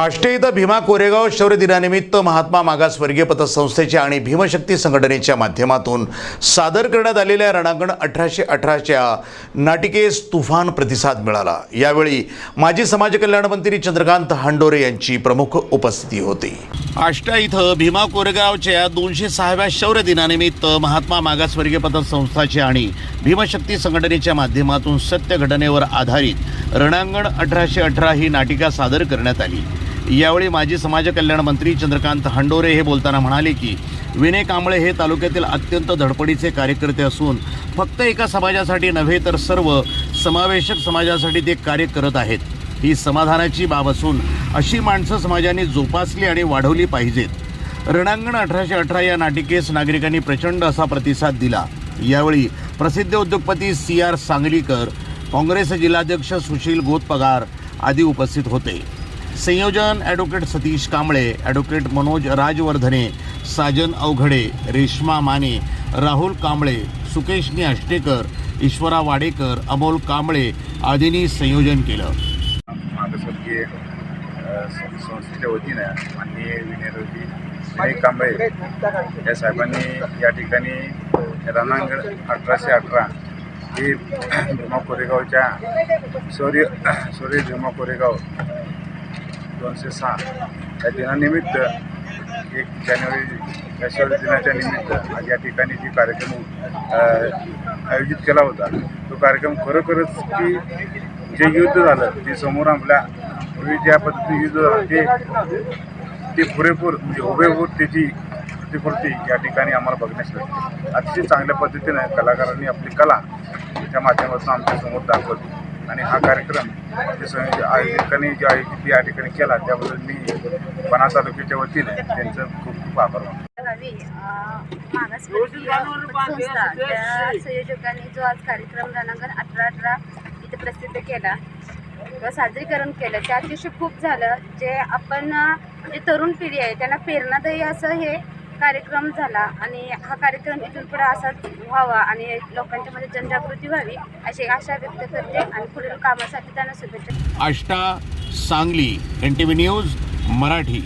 आष्टे इथं भीमा कोरेगाव शौर्य दिनानिमित्त महात्मा मागासवर्गीय पतसंस्थेच्या आणि भीमशक्ती संघटनेच्या माध्यमातून सादर करण्यात आलेल्या रणांगण अठराशे अठराच्या नाटिकेस तुफान प्रतिसाद मिळाला. यावेळी माजी समाज कल्याण मंत्री चंद्रकांत हांडोरे यांची प्रमुख उपस्थिती होती. आष्टा इथं भीमा कोरेगावच्या दोनशे सहाव्या शौर्य दिनानिमित्त महात्मा मागासवर्गीय पतसंस्थाचे आणि भीमशक्ती संघटनेच्या माध्यमातून सत्य घटनेवर आधारित रणांगण अठराशे अठरा ही नाटिका सादर करण्यात आली. यावेळी माजी समाज कल्याण मंत्री चंद्रकांत हंडोरे हे बोलताना म्हणाले की विनय कांबळे हे तालुक्यातील अत्यंत धडपडीचे कार्यकर्ते असून फक्त एका समाजासाठी नव्हे तर सर्व समावेशक समाजासाठी ते कार्य करत आहेत. ही समाधानाची बाब असून अशी माणसं समाजाने जोपासली आणि वाढवली पाहिजेत. रणांगण अठराशे अठरा या नाटिकेस नागरिकांनी प्रचंड असा प्रतिसाद दिला. यावेळी प्रसिद्ध उद्योगपती सी आर सांगलीकर काँग्रेस जिल्हाध्यक्ष सुशील गोतपगार आदी उपस्थित होते. संयोजन ॲडव्होकेट सतीश कांबळे ॲडव्होकेट मनोज राजवर्धने साजन अवघडे रेश्मा माने राहुल कांबळे सुकेशनी आष्टेकर ईश्वरा वाडेकर अमोल कांबळे आदींनी संयोजन केलं. मागासवर्गीय संस्थेच्या वतीनं माननीय विनयरोजी विनय कांबळे या साहेबांनी या ठिकाणी रणांगण अठराशे अठरा हे भीमा कोरेगावच्या सूर्य शौर्य भीमा कोरेगाव दोनशे सहा. या दिनानिमित्त एक जानेवारी शौर्य दिनाच्या निमित्त आज या ठिकाणी जी कार्यक्रम आयोजित केला होता तो कार्यक्रम खरोखरच की जे युद्ध झालं ते समोर आपल्या पूर्वी ज्या पद्धतीने युद्ध झालं ते ते पुरेपूर म्हणजे उभेपूर त्याची प्रतिपूर्ती या ठिकाणी आम्हाला बघण्यास मिळते. अतिशय चांगल्या पद्धतीनं कलाकारांनी आपली कला त्या माध्यमातून आमच्यासमोर दाखवली. आणि हा कार्यक्रम जे जे आयोजित या ठिकाणी केला त्याबद्दल मी पणा तालुक्याच्या वतीने त्यांचं खूप खूप आभार मानतो. त्या संयोजकांनी जो आज कार्यक्रम रणांगण अठरा अठरा इथे प्रसिद्ध केला किंवा सादरीकरण केलं त्या अतिशय खूप झालं. जे आपण जे तरुण पिढी आहे त्यांना प्रेरणादायी असं हे कार्यक्रम झाला आणि हा कार्यक्रम इथून पुढे असाच व्हावा आणि लोकांच्या मध्ये जनजागृती व्हावी अशी आशा व्यक्त करते आणि पुढील कामासाठी त्यांना शुभेच्छा Ashta Sangli N T V news Marathi.